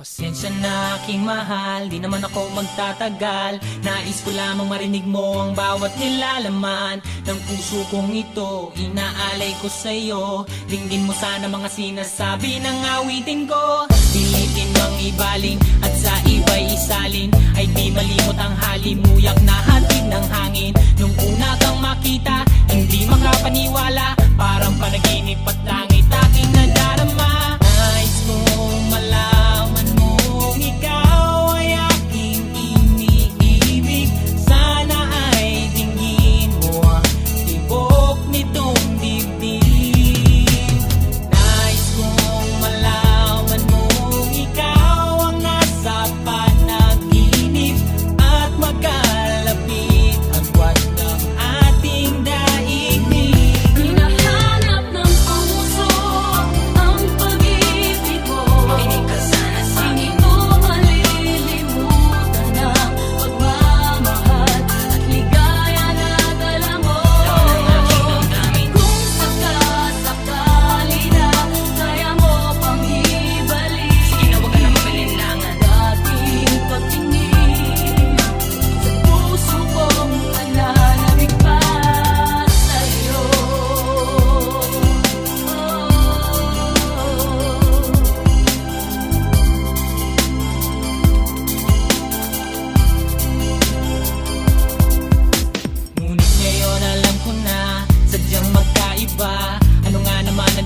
Pasensya na aking mahal, di naman ako magtatagal. Nais ko lamang marinig mo ang bawat nilalaman Ng puso kong ito, inaalay ko sa'yo Dinggin mo sana mga sinasabi ng awitin ko. Pilitin mang ibaling at sa iba'y isalin. Ay di malimot ang halimuyak na hatid ng hangin. Nung una kang makita, hindi makapaniwala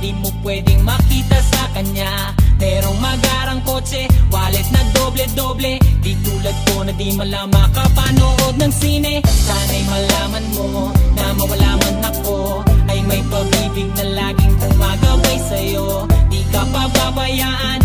naman na di mo pwedeng makita sa kanya. Merong magarang kotse Wallet na doble-doble. Di tulad ko na di malam makapanood ng sine. Sana'y malaman mo Na mawala man ako. Ay may pag-ibig na laging gumagabay sa'yo. Di ka pababayaan